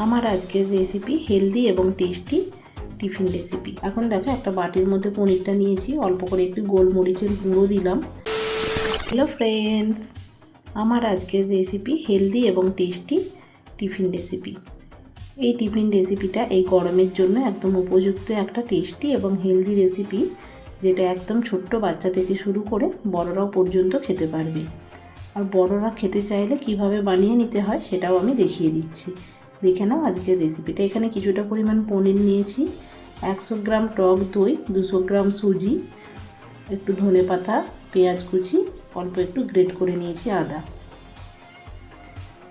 আমার আজকের recipe healthy এবং টেস্টি টিফিন রেসিপি এখন দেখো, একটা বাটির মধ্যে পনিরটা নিয়েছি, অল্প করে একটু গোলমরিচের গুঁড়ো দিলাম। হ্যালো ফ্রেন্ডস আমার আজকের রেসিপি হেলদি এবং টেস্টি টিফিন রেসিপি এই টিফিন রেসিপিটা এই গরমের জন্য একদম উপযুক্ত একটা টেস্টি এবং হেলদি রেসিপি যেটা একদম ছোট্ট বাচ্চা থেকে শুরু করে বড়রাও পর্যন্ত খেতে পারবে। আর বড়রা খেতে চাইলে কীভাবে বানিয়ে নিতে হয় সেটাও আমি দেখিয়ে দিচ্ছি। দেখে নাও আজকের রেসিপিটা এখানে কিছুটা পরিমাণ পনির নিয়েছি। একশো গ্রাম টক দই, দুশো গ্রাম সুজি, একটু ধনে পাতা, পেঁয়াজ কুচি, অল্প একটু গ্রেট করে নিয়েছি আদা।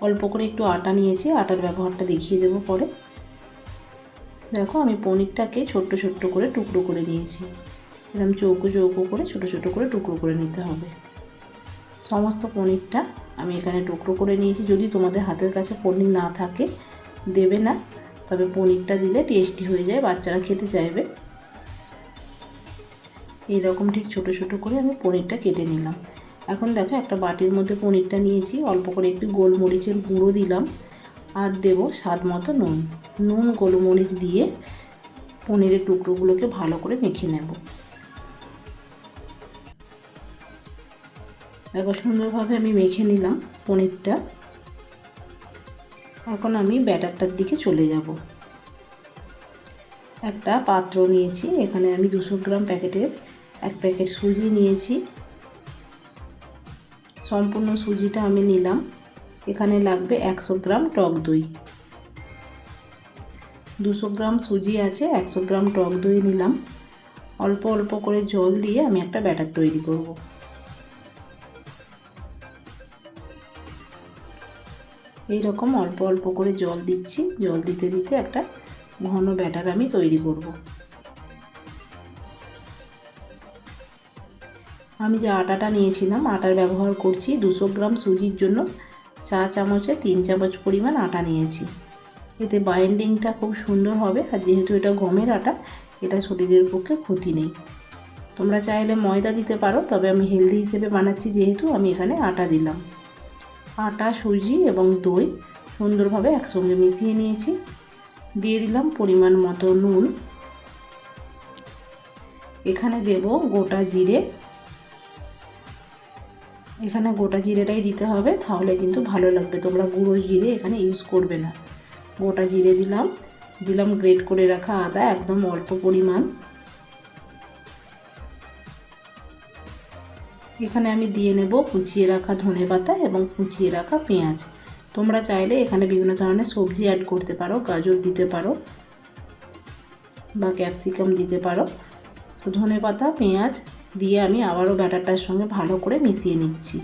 অল্প করে একটু আটা নিয়েছি, আটার ব্যবহারটা দেখিয়ে দেবো পরে। দেখো আমি পনিরটাকে ছোট্ট ছোট্ট করে টুকরো করে নিয়েছি। এরকম চৌকো চৌকো করে ছোট ছোট করে টুকরো করে নিতে হবে। সমস্ত পনিরটা আমি এখানে টুকরো করে নিয়েছি। যদি তোমাদের হাতের কাছে পনির না থাকে দেবে না। তবে পনিরটা দিলে টেস্টি হয়ে যায়, বাচ্চারা খেতে চাইবে। এইরকম ঠিক ছোট ছোট করে আমি পনিরটা কেটে নিলাম। এখন দেখো একটা বাটির মধ্যে পনিরটা নিয়েছি, অল্প করে একটু গোলমরিচের গুঁড়ো দিলাম আর দেব স্বাদ মতো নুন। নুন, গোলমরিচ দিয়ে পনিরের টুকরোগুলোকে ভালো করে মেখে নেব। দেখো সুন্দরভাবে আমি মেখে নিলাম পনিরটা। এখন আমি ব্যাটারটার দিকে চলে যাব। একটা পাত্র নিয়েছি, এখানে আমি দুশো গ্রাম প্যাকেটের এক প্যাকেট সুজি নিয়েছি। সম্পূর্ণ সুজিটা আমি নিলাম, এখানে লাগবে একশো গ্রাম টক দই। দুশো গ্রাম সুজি আছে, একশো গ্রাম টক দই নিলাম। অল্প অল্প করে জল দিয়ে আমি একটা ব্যাটার তৈরি করব। এই রকম অল্প অল্প করে জল দিচ্ছি। জল দিতে দিতে একটা ঘন ব্যাটার আমি তৈরি করব। আমি যে আটাটা নিয়েছিলাম, আটার ব্যবহার করছি। দুশো গ্রাম সুজির জন্য চা চামচে তিন চামচ পরিমাণ আটা নিয়েছি। এতে বাইন্ডিংটা খুব সুন্দর হবে আর যেহেতু এটা গমের আটা, এটা শরীরের পক্ষে ক্ষতি নেই। তোমরা চাইলে ময়দা দিতে পারো, তবে আমি হেলদি হিসেবে বানাচ্ছি যেহেতু আমি এখানে আটা দিলাম। আটা, সুজি এবং দই সুন্দরভাবে একসঙ্গে মিশিয়ে নিয়েছি। দিয়ে দিলাম পরিমাণ মতো নুন। এখানে দেব গোটা জিরে। এখানে গোটা জিরেটাই দিতে হবে, তাহলে কিন্তু ভালো লাগবে। তোমরা গুঁড়ো জিরে এখানে ইউজ করবে না। গোটা জিরে দিলাম। দিলাম গ্রেট করে রাখা আদা, একদম অল্প পরিমাণ। এখানে আমি দিয়ে নেব কুচিয়ে রাখা ধনে পাতা এবং কুচিয়ে রাখা পেঁয়াজ। তোমরা চাইলে এখানে বিভিন্ন ধরনের সবজি অ্যাড করতে পারো, গাজর দিতে পারো বা ক্যাপসিকাম দিতে পারো। তো ধনে পাতা, পেঁয়াজ দিয়ে আমি আবারও ব্যাটারটার সঙ্গে ভালো করে মিশিয়ে নিচ্ছি।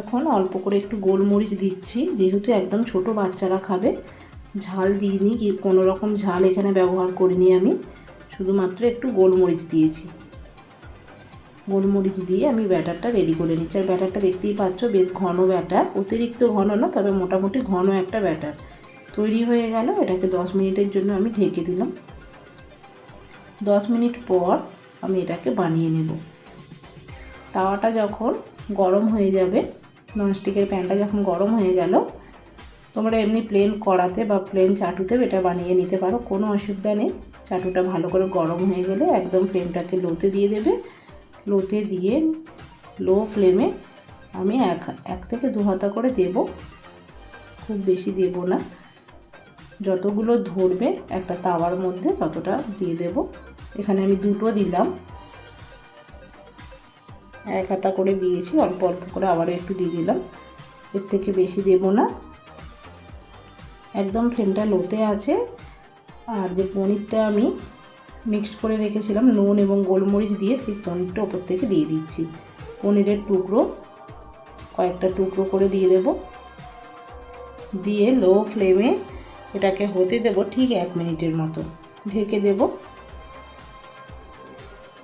এখন অল্প করে একটু গোলমরিচ দিচ্ছি, যেহেতু একদম ছোট বাচ্চারা খাবে। ঝাল দিইনি কোনো রকম ঝাল এখানে ব্যবহার করিনি আমি। শুধুমাত্র একটু গোলমরিচ দিয়েছি। গোলমরিচ দিয়ে আমি ব্যাটারটা রেডি করে নিচ্ছি। আর ব্যাটারটা দেখতেই পাচ্ছ, বেশ ঘন ব্যাটার। অতিরিক্ত ঘন না, তবে মোটামুটি ঘন একটা ব্যাটার। তৈরি হয়ে গেল, এটাকে দশ মিনিটের জন্য আমি ঢেকে দিলাম। দশ মিনিট পর আমি এটাকে বানিয়ে নেব। তাওয়াটা যখন গরম হয়ে যাবে, ননস্টিকের প্যানটা যখন গরম হয়ে গেল, তোমরা এমনি প্লেন কড়াতে বা প্লেন চাটুতে এটা বানিয়ে নিতে পারো, কোনো অসুবিধা নেই। চাটুটা ভালো করে গরম হয়ে গেলে একদম ফ্লেমটাকে লোতে দিয়ে দেবে। লোতে দিয়ে লো ফ্লেমে আমি এক এক থেকে দু হাতা করে দেব। খুব বেশি দেব না। যতগুলো ধরবে একটা তাওয়ার মধ্যে ততটা দিয়ে দেব। এখানে আমি দুটো দিলাম। এক হাতা করে দিয়েছি, অল্প অল্প করে আবারও একটু দিয়ে দিলাম। এর থেকে বেশি দেব না। একদম ফ্লেমটা লোতে আছে। আর যে পনিরটা আমি মিক্সড করে রেখেছিলাম, নুন এবং গোলমরিচ দিয়ে সেই পনিরটা ওপর থেকে দিয়ে দিচ্ছি। পনিরের টুকরো, কয়েকটা টুকরো করে দিয়ে দেব। দিয়ে লো ফ্লেমে এটাকে হতে দেব ঠিক এক মিনিটের মতো। ঢেকে দেব।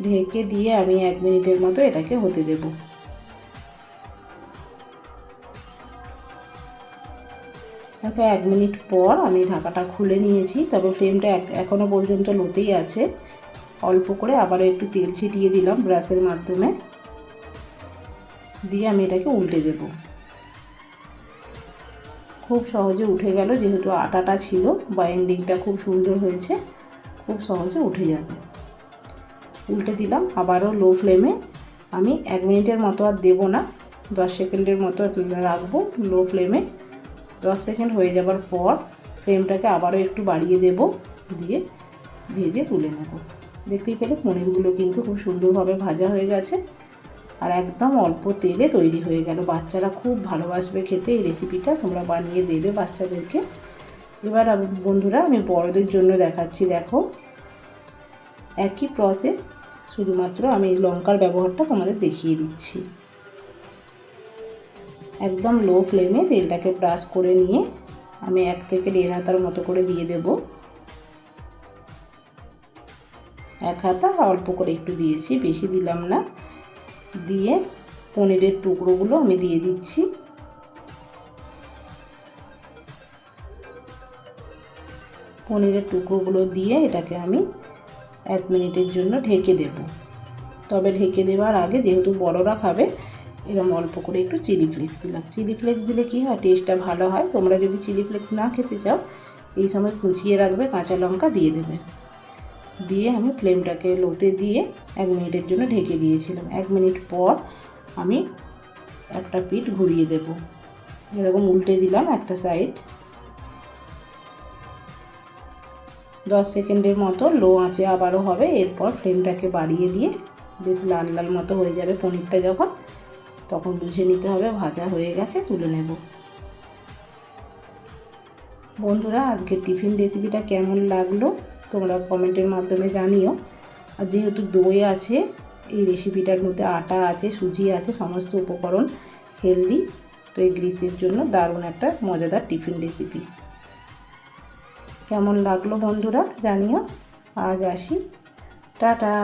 ঢেকে দিয়ে আমি এক মিনিটের মতো এটাকে হতে দেব। দেখো এক মিনিট পর আমি ঢাকাটা খুলে নিয়েছি, তবে ফ্লেমটা এখনও পর্যন্ত লোতেই আছে। অল্প করে আবারও একটু তেল ছিটিয়ে দিলাম ব্রাশের মাধ্যমে। দিয়ে আমি এটাকে উল্টে দেব। খুব সহজে উঠে গেল, যেহেতু আটাটা ছিল বাইন্ডিংটা খুব সুন্দর হয়েছে, খুব সহজে উঠে যাবে। উল্টে দিলাম, আবারও লো ফ্লেমে আমি এক মিনিটের মতো আর দেবো না, দশ সেকেন্ডের মতো রাখব লো ফ্লেমে দশ সেকেন্ড হয়ে যাবার পর ফ্লেমটাকে আবারও একটু বাড়িয়ে দেব, দিয়ে ভেজে তুলে নেব। দেখতেই পেলে পনিরগুলো কিন্তু খুব সুন্দরভাবে ভাজা হয়ে গেছে আর একদম অল্প তেলে তৈরি হয়ে গেল। বাচ্চারা খুব ভালোবাসবে খেতে এই রেসিপিটা তোমরা বানিয়ে দেবে বাচ্চাদেরকে। এবার বন্ধুরা আমি বড়দের জন্য দেখাচ্ছি, দেখো। একই প্রসেস শুধুমাত্র আমি লঙ্কার ব্যবহারটা তোমাদের দেখিয়ে দিচ্ছি। একদম লো ফ্লেমে তেলটাকে ব্রাশ করে নিয়ে আমি এক থেকে দেড় হাতার মতো করে দিয়ে দেব। এক হাতা অল্প করে একটু দিয়েছি, বেশি দিলাম না। দিয়ে পনিরের টুকরোগুলো আমি দিয়ে দিচ্ছি। পনিরের টুকরোগুলো দিয়ে এটাকে আমি এক মিনিটের জন্য ঢেকে দেব। তবে ঢেকে দেওয়ার আগে যেহেতু বড়রা খাবে এরকম অল্প করে একটু চিলি ফ্লেক্স দিলাম। চিলি ফ্লেক্স দিলে কী হয়? টেস্টটা ভালো হয়। তোমরা যদি চিলি ফ্লেক্স না খেতে চাও, এই সময় কুচিয়ে রাখবে, কাঁচা লঙ্কা দিয়ে দেবে। দিয়ে আমি ফ্লেমটাকে লোতে দিয়ে এক মিনিটের জন্য ঢেকে দিয়েছিলাম। এক মিনিট পর আমি একটা পিঠ ঘুরিয়ে দেব। এরকম উল্টে দিলাম একটা সাইড দশ সেকেন্ডের মতো লো আঁচে আবারও হবে। এরপর ফ্লেমটাকে বাড়িয়ে দিয়ে বেশ লাল লাল মতো হয়ে যাবে পনিরটা যখন। তখন বুঝে নিতে হবে, ভাজা হয়ে গেছে, তুলে নেব। বন্ধুরা, আজকের টিফিন রেসিপিটা কেমন লাগল? তোমরা কমেন্টের মাধ্যমে জানিও। আর যেহেতু দই আছে, এই রেসিপিটার মধ্যে আটা আছে, সুজি আছে, সমস্ত উপকরণ হেলদি, তো এই গ্রিসের জন্য দারুণ একটা মজাদার টিফিন রেসিপি। কেমন লাগল বন্ধুরা, জানিও। আজ আসি। টাটা!